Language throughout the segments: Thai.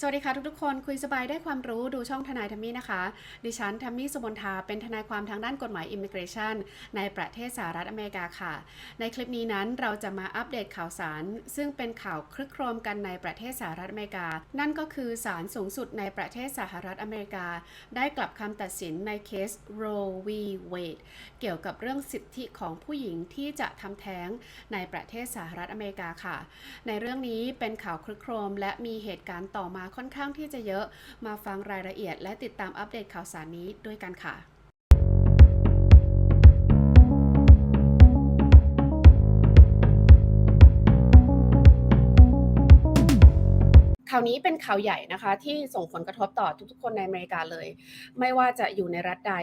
สวัสดีค่ะทุกๆคนคุยสบายได้ความรู้ดูช่องทนายทัมมี่นะคะ ดิฉันทัมมี่สุมนทาเป็นทนายความทางด้านกฎหมายอิมิเกรชันในประเทศสหรัฐอเมริกาค่ะ ในคลิปนี้นั้นเราจะมาอัปเดตข่าวสาร ซึ่งเป็นข่าวคลึกโครมกันในประเทศสหรัฐอเมริกา นั่นก็คือศาลสูงสุดในประเทศสหรัฐอเมริกา ได้กลับคำตัดสินในเคส Roe v. Wade เกี่ยวกับเรื่องสิทธิของผู้หญิงที่จะทำแท้งในประเทศสหรัฐอเมริกาค่ะ ในเรื่องนี้เป็นข่าวคลึกโครม และมีเหตุการณ์ต่อมาค่อนข้างที่จะเยอะมาฟังรายละเอียด และติดตามอัปเดตข่าวสารนี้ด้วยกันค่ะข่าวนี้เป็นข่าวใหญ่นะคะที่ส่งผลกระทบต่อทุกๆ คนในอเมริกาเลย ไม่ว่าจะอยู่ในรัฐใด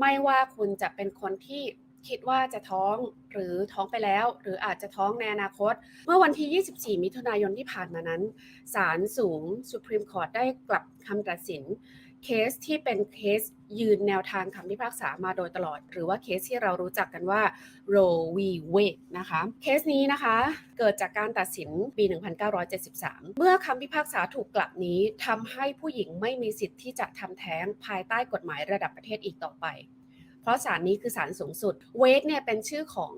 ไม่ว่าคุณจะเป็นคนที่ คิดว่าจะท้องหรือท้องไปแล้ว หรืออาจจะท้องในอนาคต เมื่อวันที่ 24 มิถุนายนที่ผ่านมานั้นศาลสูง Supreme Court ได้กลับคำตัดสิน เคสที่เป็นเคสยืนแนวทางคำพิพากษามาโดยตลอด หรือว่าเคสที่เรารู้จักกันว่า Roe v. Wade นะคะเคสนี้นะคะเกิดจากการตัดสินปี 1973 เมื่อคำพิพากษาถูกกลับนี้ทำให้ผู้หญิงไม่มีสิทธิ์ที่จะทำแท้งภายใต้กฎหมายระดับประเทศอีกต่อไป ราะศาลนี้คือศาลสูงสุดเวทเนี่ยเป็นชื่อของ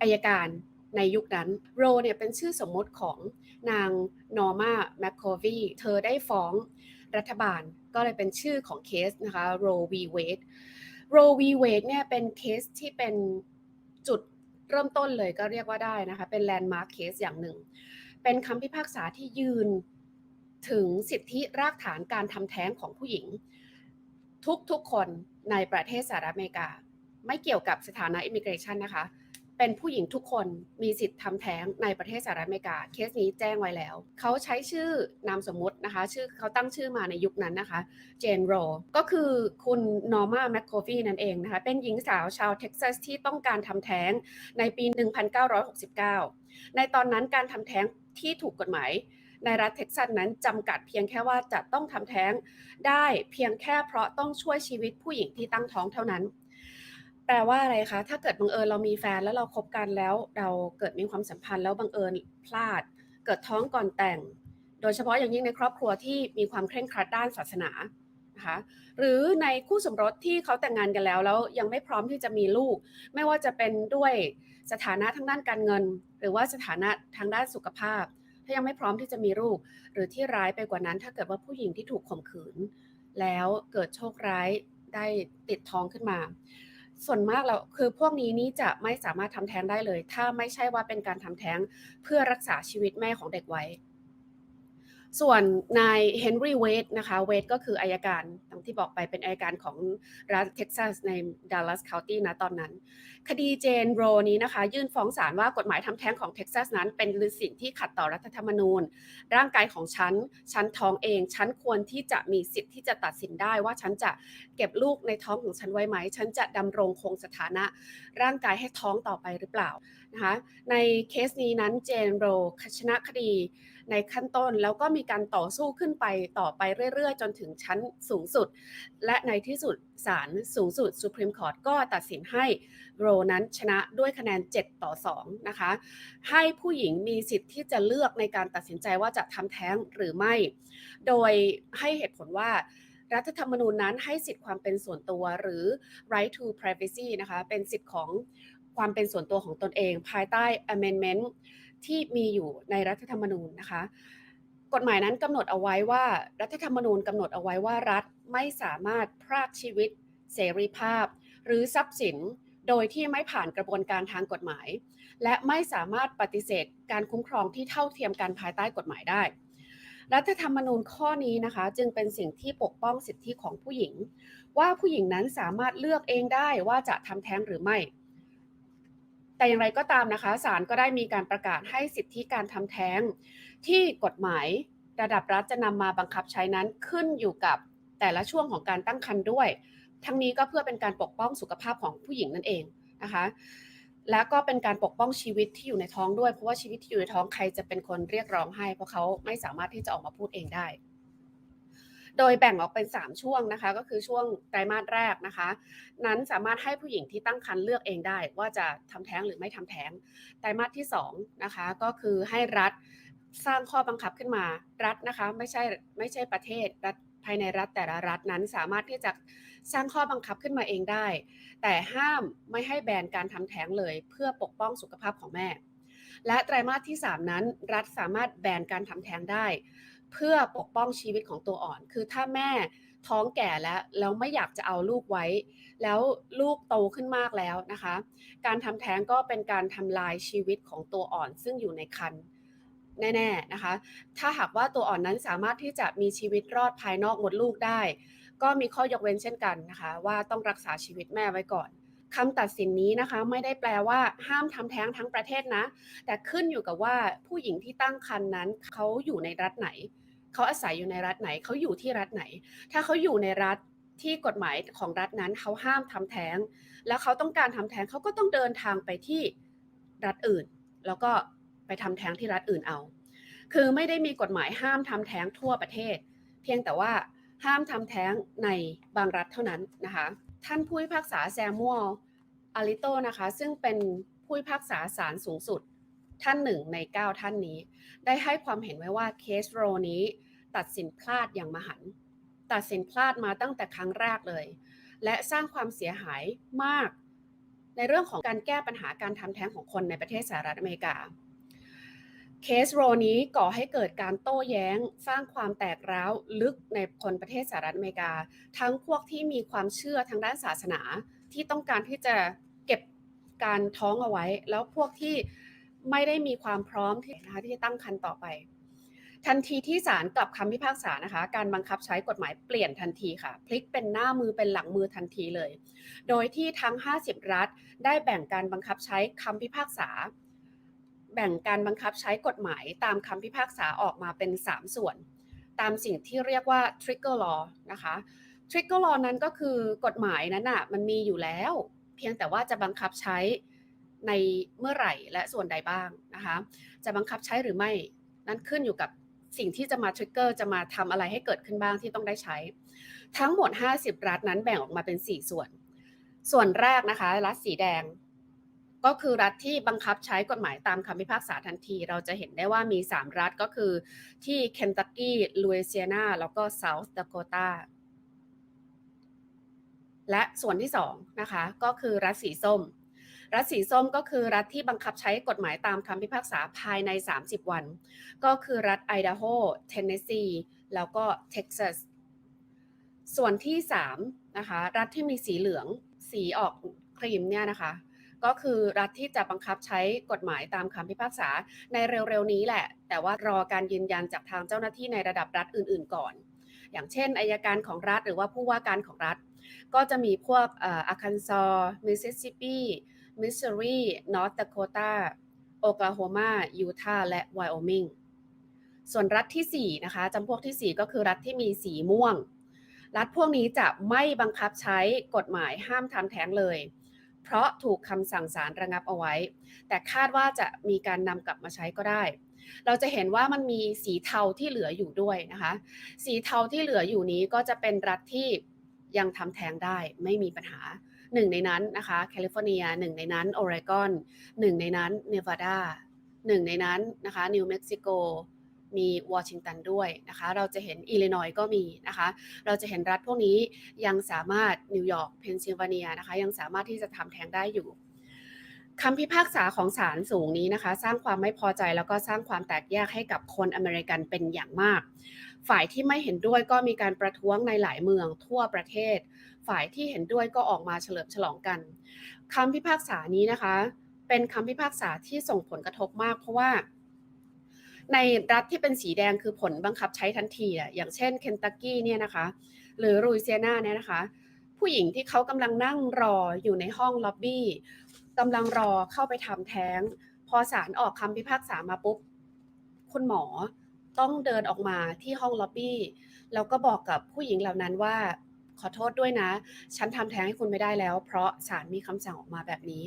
อายการในยุคนั้นโรเนี่ยเป็นชื่อสมมติของนางนอร์มาแมคโควีเธอได้ฟ้องรัฐบาลก็เลยเป็นชื่อของเคสนะคะโรวีเวดโรวีเวดเนี่ยเป็นเคสที่เป็นจุดเริ่มต้นเลยก็เรียกว่าได้นะคะ เป็นแลนด์มาร์คเคสอย่างหนึ่ง เป็นคำพิพากษาที่ยืนถึงสิทธิรากฐานการทำแท้งของผู้หญิง ทุกๆคน ในประเทศสหรัฐอเมริกา ไม่เกี่ยวกับสถานะอิมิเกรชันนะคะ เป็นผู้หญิงทุกคนมีสิทธิ์ทำแท้งในประเทศสหรัฐอเมริกา เคสนี้แจ้งไว้แล้ว เขาใช้ชื่อนามสมมตินะคะ ชื่อเขาตั้งชื่อมาในยุคนั้นนะคะ เจนโร ก็คือคุณนอร์มาแมคโคฟีนั่นเองนะคะ เป็นหญิงสาวชาวเท็กซัสที่ต้องการทำแท้งในปี 1969 ในตอนนั้นการทำแท้งที่ถูกกฎหมาย ในรัฐเท็กซัสนั้นจำกัดเพียงแค่ว่าจะต้องทำแท้งได้เพียงแค่เพราะต้องช่วยชีวิตผู้หญิงที่ตั้งท้องเท่านั้น แปลว่าอะไรคะ ถ้าเกิดบังเอิญเรามีแฟนแล้วเราคบกันแล้วเราเกิดมีความสัมพันธ์แล้วบังเอิญพลาด เกิดท้องก่อนแต่ง โดยเฉพาะอย่างยิ่งในครอบครัวที่มีความเคร่งครัดด้านศาสนานะคะหรือในคู่สมรสที่เขาแต่งงานกันแล้วแล้วยังไม่พร้อมที่จะมีลูก ไม่ว่าจะเป็นด้วยสถานะทางด้านการเงิน หรือว่าสถานะทางด้านสุขภาพ ถ้ายังไม่พร้อมที่จะมีลูก หรือที่ร้ายไปกว่านั้น ถ้าเกิดว่าผู้หญิงที่ถูกข่มขืน แล้วเกิดโชคร้ายได้ติดท้องขึ้นมา ส่วนมากแล้วคือพวกนี้นี่จะไม่สามารถทำแท้งได้เลย ถ้าไม่ใช่ว่าเป็นการทำแท้งเพื่อรักษาชีวิตแม่ของเด็กไว้ ส่วนนายเฮนรี่เวดนะคะเวดก็คืออายการดังที่บอกไปเป็นอายการของรัฐเท็กซัสในดัลลัสเคาวตี้นะตอนนั้น คดีเจนโรนี้นะคะ ยื่นฟ้องศาลว่ากฎหมายทำแท้งของเท็กซัสนั้น เป็นสิ่งที่ขัดต่อรัฐธรรมนูญ ร่างกายของฉัน ฉันท้องเอง ฉันควรที่จะมีสิทธิ์ที่จะตัดสินได้ว่าฉันจะเก็บลูกในท้องของฉันไว้ไหม ฉันจะดำรงคงสถานะ ร่างกายให้ท้องต่อไปหรือเปล่านะคะในเคสนี้นั้นเจนโรชนะคดี ในขั้นต้น แล้วก็มีการต่อสู้ขึ้นไปต่อไปเรื่อยๆ จนถึงชั้นสูงสุด และในที่สุดศาลสูงสุด Supreme Court ก็ตัดสินให้โรนั้นชนะด้วยคะแนน 7 ต่อ 2 นะคะ ให้ผู้หญิงมีสิทธิ์ที่จะเลือกในการตัดสินใจว่าจะทำแท้งหรือไม่ โดยให้เหตุผลว่ารัฐธรรมนูญนั้นให้สิทธิความเป็นส่วนตัวหรือ right to privacy นะคะ เป็นสิทธิ์ของความเป็นส่วนตัวของตนเอง ภายใต้ amendment ที่มีอยู่ในรัฐธรรมนูญนะคะ กฎหมายนั้นกำหนดเอาไว้ว่ารัฐธรรมนูญกำหนดเอาไว้ว่ารัฐไม่สามารถพรากชีวิต เสรีภาพ หรือทรัพย์สินโดยที่ไม่ผ่านกระบวนการทางกฎหมาย และไม่สามารถปฏิเสธการคุ้มครองที่เท่าเทียมกันภายใต้กฎหมายได้ รัฐธรรมนูญข้อนี้นะคะ จึงเป็นสิ่งที่ปกป้องสิทธิของผู้หญิง ว่าผู้หญิงนั้นสามารถเลือกเองได้ว่าจะทำแท้งหรือไม่ แต่อย่างไรก็ตามนะคะศาลก็ได้มีการประกาศให้สิทธิการทำแท้ง ที่กฎหมายระดับรัฐจะนำมาบังคับใช้นั้นขึ้นอยู่กับแต่ละช่วงของการตั้งครรภ์ด้วย ทั้งนี้ก็เพื่อเป็นการปกป้องสุขภาพของผู้หญิงนั่นเองนะคะ และก็เป็นการปกป้องชีวิตที่อยู่ในท้องด้วย เพราะว่าชีวิตที่อยู่ในท้องใครจะเป็นคนเรียกร้องให้ เพราะเขาไม่สามารถที่จะออกมาพูดเองได้ โดยแบ่งออกเป็น 3 ช่วงนะคะ ก็คือช่วงไตรมาสแรกนะคะ นั้นสามารถให้ผู้หญิงที่ตั้งครรภ์เลือกเองได้ ว่าจะทำแท้งหรือไม่ทำแท้ง ไตรมาสที่2นะคะก็คือให้รัฐสร้างข้อบังคับขึ้นมารัฐนะคะไม่ใช่ไม่ใช่ประเทศรัฐภายในรัฐแต่ละรัฐนั้นสามารถที่จะสร้างข้อบังคับขึ้นมาเองได้ แต่ห้ามไม่ให้แบนการทำแท้งเลย เพื่อปกป้องสุขภาพของแม่ และไตรมาสที่ 3 นั้น รัฐสามารถแบนการทำแท้งได้ เพื่อปกป้องชีวิตของตัวอ่อน คือถ้าแม่ท้องแก่แล้วแล้วไม่อยากจะเอาลูกไว้ แล้วลูกโตขึ้นมากแล้วนะคะ การทำแท้งก็เป็นการทำลายชีวิตของตัวอ่อน ซึ่งอยู่ในครรภ์แน่ๆนะคะ ถ้าหากว่าตัวอ่อนนั้นสามารถที่จะมีชีวิตรอดภายนอกมดลูกได้ ก็มีข้อยกเว้นเช่นกันนะคะ ว่าต้องรักษาชีวิตแม่ไว้ก่อนคำตัดสินนี้นะคะไม่ได้แปลว่าห้ามทำแท้งทั้งประเทศนะ แต่ขึ้นอยู่กับว่าผู้หญิงที่ตั้งครรภ์นั้นเขาอยู่ในรัฐไหน เขาอาศัยอยู่ในรัฐไหนเขาอยู่ที่รัฐไหน ถ้าเขาอยู่ในรัฐที่กฎหมายของรัฐนั้นเขาห้ามทำแท้ง แล้วเขาต้องการทำแท้งเขาก็ต้องเดินทางไปที่รัฐอื่น แล้วก็ไปทำแท้งที่รัฐอื่นเอา คือไม่ได้มีกฎหมายห้ามทำแท้งทั่วประเทศ เพียงแต่ว่าห้ามทำแท้งในบางรัฐเท่านั้นนะคะ ท่านผู้พิพากษาแซมมัวลอาริโตนะคะ ซึ่งเป็นผู้พิพากษาศาลสูงสุดท่านหนึ่งใน 9 ท่านนี้ ได้ให้ความเห็นไว้ว่าเคสโรนี้ ตัดสินพลาดอย่างมหันตัดสินพลาดมาตั้งแต่ครั้งแรกเลย และสร้างความเสียหายมาก ในเรื่องของการแก้ปัญหาการทำแท้งของคนในประเทศสหรัฐอเมริกา เคสโรนี้ก่อให้เกิดการโต้แย้ง สร้างความแตกร้าวลึกในคนประเทศสหรัฐอเมริกา ทั้งพวกที่มีความเชื่อทางด้านศาสนาที่ต้องการที่จะเก็บการท้องเอาไว้ แล้วพวกที่ไม่ได้มีความพร้อมที่นะคะที่จะตั้งครรภ์ต่อไป ทันทีที่ศาลกลับคำพิพากษานะคะ การบังคับใช้กฎหมายเปลี่ยนทันทีค่ะ พลิกเป็นหน้ามือเป็นหลังมือทันทีเลย โดยที่ทั้ง 50 รัฐ ได้แบ่งการบังคับใช้คำพิพากษา แบ่งการบังคับใช้กฎหมายตามคำพิพากษาออกมาเป็น 3 ส่วน ตามสิ่งที่เรียกว่า trigger law นะคะ trigger law นั้นก็คือกฎหมายนั้นน่ะมันมีอยู่แล้ว เพียงแต่ว่าจะบังคับใช้ในเมื่อไหร่และส่วนใดบ้างนะคะ จะบังคับใช้หรือไม่นั่นขึ้นอยู่กับ สิ่งที่จะมา trigger จะมาทำอะไรให้เกิดขึ้นบ้างที่ต้องได้ใช้ ทั้งหมด 50 รัฐนั้นแบ่งออกมาเป็น 4 ส่วน ส่วนแรกนะคะ รัฐสีแดง ก็คือรัฐที่บังคับใช้กฎหมายตามคำพิพากษาทันที เราจะเห็นได้ว่ามี 3 รัฐก็คือที่เคนตักกี้ลูเอเซียนาแล้วก็เซาท์ดาโกตาและส่วนที่2นะคะก็คือรัฐสีส้ม รัฐสีส้มก็คือรัฐที่บังคับใช้กฎหมายตามคำพิพากษาภายใน 30 วัน ก็คือรัฐไอดาโฮ เทนเนสซี แล้วก็เท็กซัส ส่วนที่3นะคะรัฐที่มีสีเหลืองสีออกครีมเนี่ยนะคะก็คือรัฐที่จะบังคับใช้กฎหมายตามคำพิพากษาในเร็วๆนี้แหละ แต่ว่ารอการยืนยันจากทางเจ้าหน้าที่ในระดับรัฐอื่น ๆ ก่อน อย่างเช่นอายการของรัฐหรือว่าผู้ว่าการของรัฐ ก็จะมีพวกอาคันซอร์มิสซิสซิปปี มิสซูรีนอร์ทดาโคตาโอกลาโฮมายูทาห์และไวโอมิงส่วนรัฐที่ 4 นะคะจำพวกที่ 4 ก็คือรัฐที่มีสีม่วง รัฐพวกนี้จะไม่บังคับใช้กฎหมายห้ามทำแท้งเลย เพราะถูกคำสั่งศาลระงับเอาไว้ แต่คาดว่าจะมีการนำกลับมาใช้ก็ได้ เราจะเห็นว่ามันมีสีเทาที่เหลืออยู่ด้วยนะคะ สีเทาที่เหลืออยู่นี้ก็จะเป็นรัฐที่ยังทำแท้งได้ไม่มีปัญหา หนึ่งในนั้นนะคะแคลิฟอร์เนียหนึ่งในนั้นโอเรกอนหนึ่งในนั้นเนวาดาหนึ่งในนั้นนะคะนิวเม็กซิโกมีวอชิงตันด้วยนะคะ เราจะเห็นอิลลินอยก็มีนะคะ เราจะเห็นรัฐพวกนี้ยังสามารถนิวยอร์กเพนซิลเวเนียนะคะ ยังสามารถที่จะทำแท้งได้อยู่ คำพิพากษาของศาลสูงนี้นะคะ สร้างความไม่พอใจแล้วก็สร้างความแตกแยกให้กับคนอเมริกันเป็นอย่างมาก ฝ่ายที่ไม่เห็นด้วยก็มีการประท้วงในหลายเมืองทั่วประเทศ ฝ่ายที่เห็นด้วยก็ออกมาเฉลิมฉลองกันคำพิพากษานี้นะคะ เป็นคำพิพากษาที่ส่งผลกระทบมาก เพราะว่า ในรัฐที่เป็นสีแดงคือผลบังคับใช้ทันทีอะอย่างเช่นเคนตักกี้เนี่ยนะคะ หรือลุยเซียนาเนี่ยนะคะ ผู้หญิงที่เขากำลังนั่งรออยู่ในห้องล็อบบี้ กำลังรอเข้าไปทำแท้ง พอศาลออกคำพิพากษามาปุ๊บ คุณหมอต้องเดินออกมาที่ห้องล็อบบี้แล้วก็บอกกับผู้หญิงเหล่านั้นว่าขอโทษด้วยนะ ฉันทำแท้งให้คุณไม่ได้แล้ว เพราะศาลมีคำสั่งออกมาแบบนี้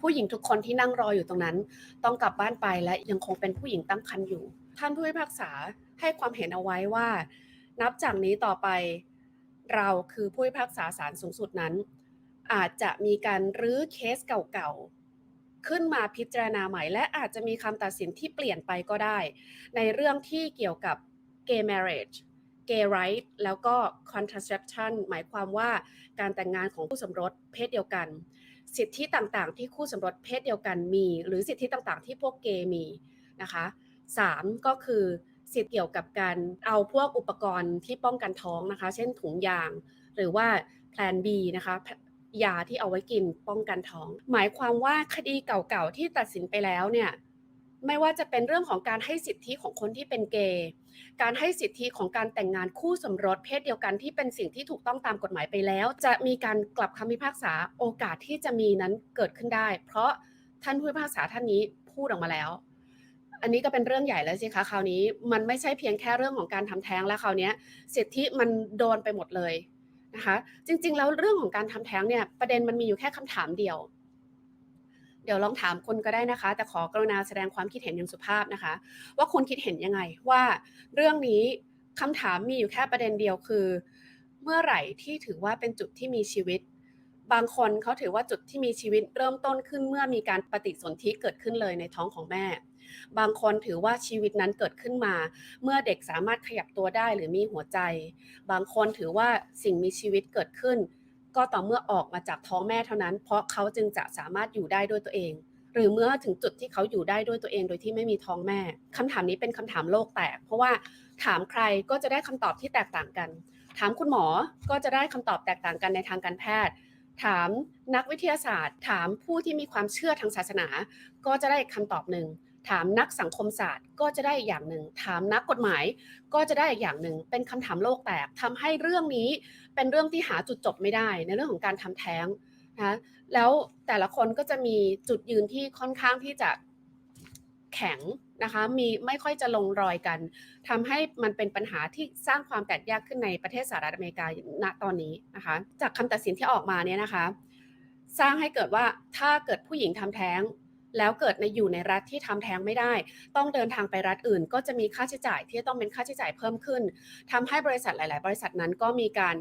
ผู้หญิงทุกคนที่นั่งรออยู่ตรงนั้น ต้องกลับบ้านไปและยังคงเป็นผู้หญิงตั้งครรภ์อยู่ ท่านผู้พิพากษาให้ความเห็นเอาไว้ว่า นับจากนี้ต่อไป เราคือผู้พิพากษาศาลสูงสุดนั้น อาจจะมีการรื้อเคสเก่าๆ ขึ้นมาพิจารณาใหม่ และอาจจะมีคำตัดสินที่เปลี่ยนไปก็ได้ ในเรื่องที่เกี่ยวกับ gay marriage gay right แล้วก็ contraception หมายความว่าการแต่งงานของคู่สมรสเพศเดียวกัน สิทธิต่างๆ ที่คู่สมรสเพศเดียวกันมี หรือสิทธิต่างๆ ที่พวกเกย์มีนะคะสามก็คือสิทธิเกี่ยวกับการเอาพวกอุปกรณ์ที่ป้องกันท้องนะคะ เช่นถุงยาง หรือว่าแพลน B นะคะ ยาที่เอาไว้กินป้องกันท้อง หมายความว่าคดีเก่าๆที่ตัดสินไปแล้วเนี่ยไม่ว่าจะเป็นเรื่องของการให้สิทธิของคนที่เป็นเกย์การให้สิทธิของการแต่งงานคู่สมรสเพศเดียวกันที่เป็นสิ่งที่ถูกต้องตามกฎหมายไปแล้ว จะมีการกลับคำพิพากษาโอกาสที่จะมีนั้นเกิดขึ้นได้ เพราะท่านผู้พิพากษาท่านนี้พูดออกมาแล้ว อันนี้ก็เป็นเรื่องใหญ่แล้วสิคะคราวนี้มันไม่ใช่เพียงแค่เรื่องของการทำแท้งแล้วคราวนี้สิทธิมันโดนไปหมดเลย นะคะ จริง ๆ แล้วเรื่องของการทำแท้งเนี่ยประเด็นมันมีอยู่แค่คำถามเดียว เดี๋ยวลองถามคนก็ได้นะคะ แต่ขอกรุณาแสดงความคิดเห็นอย่างสุภาพนะคะ ว่าคุณคิดเห็นยังไง ว่าเรื่องนี้คำถามมีอยู่แค่ประเด็นเดียวคือ เมื่อไหร่ที่ถือว่าเป็นจุดที่มีชีวิต บางคนเขาถือว่าจุดที่มีชีวิตเริ่มต้นขึ้นเมื่อมีการปฏิสนธิเกิดขึ้นเลยในท้องของแม่ บางคนถือว่าชีวิตนั้นเกิดขึ้นมา เมื่อเด็กสามารถขยับตัวได้หรือมีหัวใจ บางคนถือว่าสิ่งมีชีวิตเกิดขึ้น ก็ต่อเมื่อออกมาจากท้องแม่เท่านั้น เพราะเขาจึงจะสามารถอยู่ได้ด้วยตัวเอง หรือเมื่อถึงจุดที่เขาอยู่ได้ด้วยตัวเองโดยที่ไม่มีท้องแม่คำถามนี้เป็นคำถามโลกแตก เพราะว่าถามใครก็จะได้คำตอบที่แตกต่างกัน ถามคุณหมอก็จะได้คำตอบแตกต่างกันในทางการแพทย์ ถามนักวิทยาศาสตร์ ถามผู้ที่มีความเชื่อทางศาสนา ก็จะได้คำตอบหนึ่งถามนักสังคมศาสตร์ก็จะได้อีกอย่างหนึ่ง ถามนักกฎหมายก็จะได้อีกอย่างหนึ่ง เป็นคำถามโลกแตกทำให้เรื่องนี้เป็นเรื่องที่หาจุดจบไม่ได้ ในเรื่องของการทำแท้งนะแล้วแต่ละคนก็จะมีจุดยืนที่ค่อนข้างที่จะ แข็งนะคะมีไม่ค่อยจะลงรอยกันทำให้มันเป็นปัญหาที่สร้างความแตกแยกขึ้นในประเทศสหรัฐอเมริกาณตอนนี้นะคะจากคำตัดสินที่ออกมาเนี่ยนะคะ สร้างให้เกิดว่าถ้าเกิดผู้หญิงทำแท้ง แล้วเกิดในอยู่ในรัฐที่ทำแท้งไม่ได้ ต้องเดินทางไปรัฐอื่น ก็จะมีค่าใช้จ่ายที่ต้องเป็นค่าใช้จ่ายเพิ่มขึ้นทำให้บริษัทหลาย ๆ บริษัทนั้นก็มีการ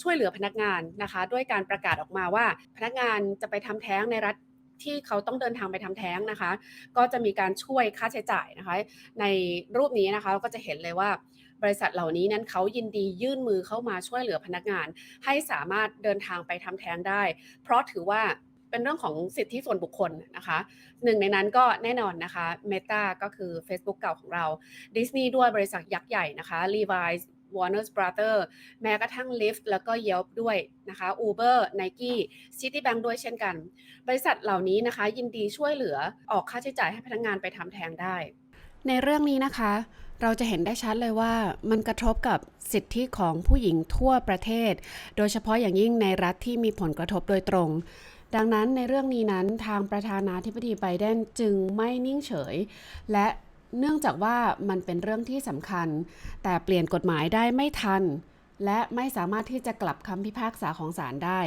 ช่วยเหลือพนักงานนะคะ ด้วยการประกาศออกมาว่า พนักงานจะไปทำแท้งในรัฐ ที่เขาต้องเดินทางไปทำแท้งนะคะ ก็จะมีการช่วยค่าใช้จ่ายนะคะ ในรูปนี้นะคะเราก็จะเห็นเลยว่าบริษัทเหล่านี้นั้นเขายินดียื่นมือเข้ามาช่วยเหลือพนักงาน ให้สามารถเดินทางไปทำแท้งได้ เพราะถือว่าเป็นเรื่องของสิทธิส่วนบุคคลนะคะหนึ่งในนั้นก็แน่นอนนะคะ Meta ก็คือ Facebook เก่าของเรา Disney ด้วยบริษัทยักษ์ใหญ่นะคะ Levi's Warner Brother แม้กระทั่ง Lyft แล้วก็ Yelp ด้วยนะคะ Uber Nike Citibank ด้วยเช่นกัน บริษัทเหล่านี้นะคะ ยินดีช่วยเหลือออกค่าใช้จ่ายให้พนักงานไปทำแทงได้ ในเรื่องนี้นะคะ เราจะเห็นได้ชัดเลยว่ามันกระทบกับสิทธิของผู้หญิงทั่วประเทศ โดยเฉพาะอย่างยิ่งในรัฐที่มีผลกระทบโดยตรงดังนั้นในเรื่องนี้นั้นทางประธานาธิบดีไบเดนจึงไม่นิ่งเฉย และ เนื่องจากว่ามันเป็นเรื่องที่สำคัญ แต่เปลี่ยนกฎหมายได้ไม่ทัน และไม่สามารถที่จะกลับคำพิพากษาของศาลได้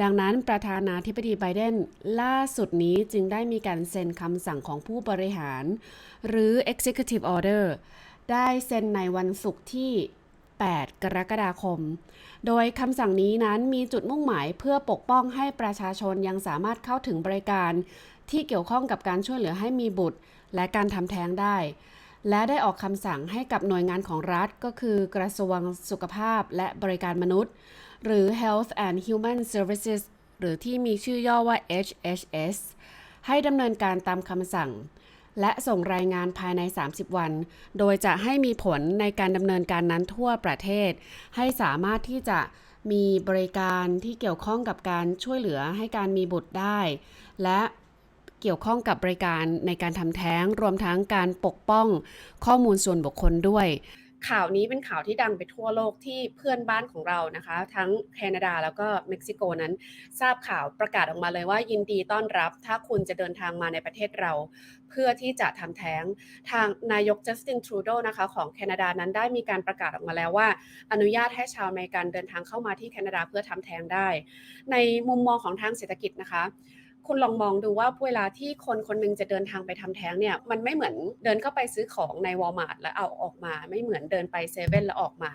ดังนั้นประธานาธิบดีไบเดนล่าสุดนี้จึงได้มีการเซ็นคำสั่งของผู้บริหาร หรือ Executive Order ได้เซ็นในวันศุกร์ที่ 8 กรกฎาคม โดยคำสั่งนี้นั้นมีจุดมุ่งหมายเพื่อปกป้องให้ประชาชนยังสามารถเข้าถึงบริการ ที่เกี่ยวข้องกับการช่วยเหลือให้มีบุตร และการทำแท้งได้ และได้ออกคำสั่งให้กับหน่วยงานของรัฐก็คือกระทรวงสุขภาพและบริการมนุษย์ หรือ Health and Human Services หรือที่มีชื่อย่อว่า HHS ให้ดำเนินการตามคำสั่ง และส่งรายงานภายใน 30 วัน โดยจะให้มีผลในการดำเนินการนั้นทั่วประเทศ ให้สามารถที่จะมีบริการที่เกี่ยวข้องกับการช่วยเหลือให้การมีบุตรได้ และ เกี่ยวข้องกับบริการในการทำแท้ง รวมทั้งการปกป้องข้อมูลส่วนบุคคลด้วย ข่าวนี้เป็นข่าวที่ดังไปทั่วโลกที่เพื่อนบ้านของเรานะคะ ทั้งแคนาดาแล้วก็เม็กซิโกนั้น ทราบข่าวประกาศออกมาเลยว่ายินดีต้อนรับ ถ้าคุณจะเดินทางมาในประเทศเรา เพื่อที่จะทำแท้งทางนายกจัสตินทรูโดนะคะของแคนาดานั้นได้มีการประกาศออกมาแล้วว่า อนุญาตให้ชาวอเมริกันเดินทางเข้ามาที่แคนาดาเพื่อทำแท้งได้ ในมุมมองของทางเศรษฐกิจนะคะ คุณลองมองดูว่าเวลาที่คนคนหนึงจะเดินทางไปทำแท้งเนี่ยมันไม่เหมือนเดินเข้าไปซื้อของในวอลมาร์ทแล้วเอาออกมา ไม่เหมือนเดินไปเซเว่นแล้วออกมา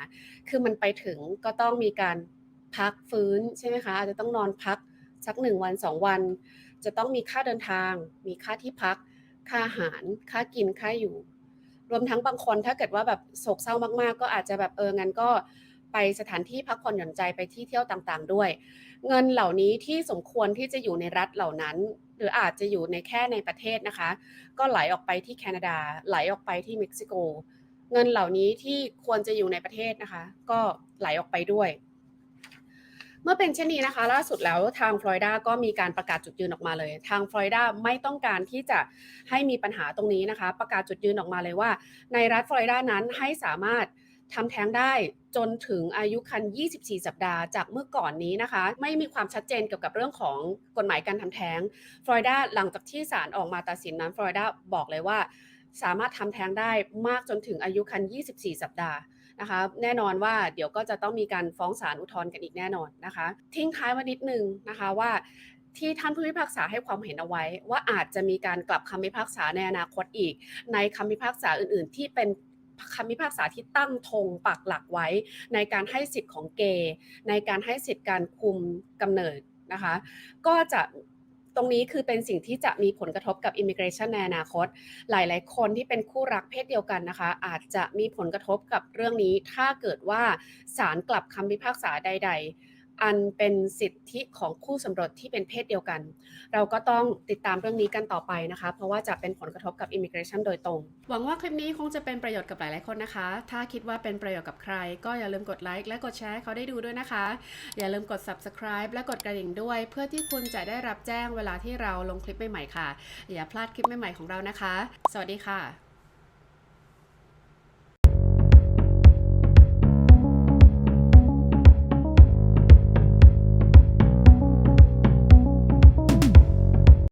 คือมันไปถึงก็ต้องมีการพักฟื้นใช่ไหมคะอาจจะต้องนอนพักสักหนึ่งวันสองวัน จะต้องมีค่าเดินทาง มีค่าที่พัก ค่าอาหาร ค่ากินค่าอยู่ รวมทั้งบางคนถ้าเกิดว่าแบบโศกเศร้ามาก ๆ ก็อาจจะแบบเอองั้นก็ไปสถานที่พักผ่อนหย่อนใจไปที่เที่ยวต่างๆ ด้วย เงินเหล่านี้ที่สมควรที่จะอยู่ในรัฐเหล่านั้น หรืออาจจะอยู่ในแค่ในประเทศนะคะ ก็ไหลออกไปที่แคนาดา ไหลออกไปที่เม็กซิโก เงินเหล่านี้ที่ควรจะอยู่ในประเทศนะคะ ก็ไหลออกไปด้วย เมื่อเป็นเช่นนี้นะคะ ล่าสุดแล้วทางฟลอริดาก็มีการประกาศจุดยืนออกมาเลย ทางฟลอริดาไม่ต้องการที่จะให้มีปัญหาตรงนี้นะคะ ประกาศจุดยืนออกมาเลยว่า ในรัฐฟลอริดานั้นให้สามารถ ทำแท้งได้จนถึงอายุครรภ์24 สัปดาห์จากเมื่อก่อนนี้นะคะ ไม่มีความชัดเจนเกี่ยวกับเรื่องของกฎหมายการทำแท้งฟลอริดาหลังจากที่ศาลออกมาตัดสินนั้นฟลอริดาบอกเลยว่า สามารถทำแท้งได้มากจนถึงอายุครรภ์24 สัปดาห์นะคะ แน่นอนว่าเดี๋ยวก็จะต้องมีการฟ้องศาลอุทธรณ์กันอีกแน่นอนนะคะ ทิ้งท้ายไว้นิดนึงนะคะว่าที่ท่านผู้พิพากษาให้ความเห็นเอาไว้ ว่าอาจจะมีการกลับคำพิพากษาในอนาคตอีก ในคำพิพากษาอื่น ๆ ที่เป็น คำพิพากษาที่ตั้งธงปักหลักไว้ ในการให้สิทธิ์ของเกย์ในการให้สิทธิ์การคุมกำเนิดนะคะ ก็จะตรงนี้คือเป็นสิ่งที่จะมีผลกระทบกับ Immigration ในอนาคต หลาย ๆ คนที่เป็นคู่รักเพศเดียวกันนะคะ อาจจะมีผลกระทบกับเรื่องนี้ ถ้าเกิดว่าศาลกลับคำพิพากษาใด ๆ อันเป็นสิทธิของคู่สมรสที่เป็นเพศเดียวกัน เราก็ต้องติดตามเรื่องนี้กันต่อไปนะคะ เพราะว่าจะเป็นผลกระทบกับ Immigration โดยตรง หวังว่าคลิปนี้คงจะเป็นประโยชน์กับหลายๆคนนะคะ ถ้าคิดว่าเป็นประโยชน์กับใคร ก็อย่าลืมกดไลค์และกดแชร์เขาได้ดูด้วยนะคะ อย่าลืมกด subscribe และกดกระดิ่งด้วย เพื่อที่คุณจะได้รับแจ้งเวลาที่เราลงคลิปใหม่ๆค่ะ อย่าพลาดคลิปใหม่ๆของเรานะคะ สวัสดีค่ะ